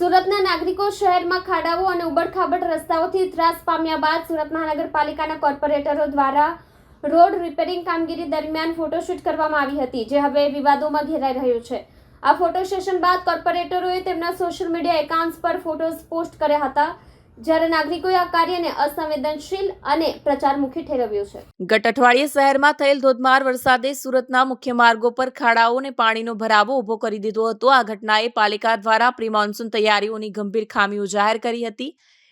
સુરતના નાગરિકો શહેરમાં ખાડાઓ અને ઉબડખાબડ રસ્તાઓથી ત્રાસ પામ્યા બાદ સુરત મહાનગરપાલિકાના કોર્પોરેટરો દ્વારા રોડ રિપેરિંગ કામગીરી દરમિયાન ફોટોશૂટ કરવામાં આવી હતી, જે હવે વિવાદોમાં ઘેરાઈ રહ્યું છે. આ ફોટો સેશન બાદ કોર્પોરેટરોએ તેમના સોશિયલ મીડિયા એકાઉન્ટ્સ પર ફોટોઝ પોસ્ટ કર્યા હતા જ્યારે નાગરિકોએ આ કાર્યને અસંવેદનશીલ અને પ્રચારમુખી ઠેરવ્યું છે. ગત અઠવાડિયે શહેરમાં થયેલ ધોધમાર વરસાદે સુરતના મુખ્ય માર્ગો પર ખાડાઓ અને પાણીનો ભરાવો ઊભો કરી દીધો હતો. આ ઘટનાએ પાલિકા દ્વારા પ્રી મોન્સૂન તૈયારીઓની ગંભીર ખામીઓ જાહેર કરી હતી.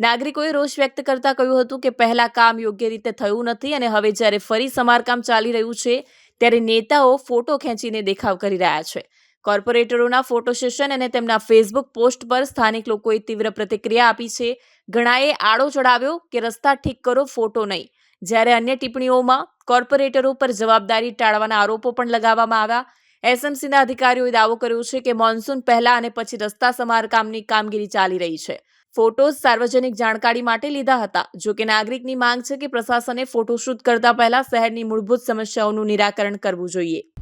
નાગરિકોએ રોષ વ્યક્ત કરતા કહ્યું હતું કે પહેલા કામ યોગ્ય રીતે થયું નથી અને હવે જ્યારે ફરી સમારકામ ચાલી રહ્યું છે, ત્યારે નેતાઓ ફોટો ખેંચીને દેખાવ કરી રહ્યા છે. કોર્પોરેટરોના ફોટો સેશન અને તેમના ફેસબુક પોસ્ટ પર સ્થાનિક લોકોએ તીવ્ર પ્રતિક્રિયા આપી છે. ઘણાએ આડો ચડાવ્યો કે રસ્તા ઠીક કરો, ફોટો નહીં. જ્યારે અન્ય ટિપ્પણીઓમાં કોર્પોરેટરો પર જવાબદારી ટાળવાના આરોપો પણ લગાવવામાં આવ્યા. એસએમસીના અધિકારીઓએ દાવો કર્યો છે કે મોન્સૂન પહેલા અને પછી રસ્તા સમારકામની કામગીરી ચાલી રહી છે. ફોટોઝ સાર્વજનિક જાણકારી માટે લીધા હતા. જો કે નાગરિકની માંગ છે કે પ્રશાસને ફોટોશૂટ કરતા પહેલા શહેરની મૂળભૂત સમસ્યાઓનું નિરાકરણ કરવું જોઈએ.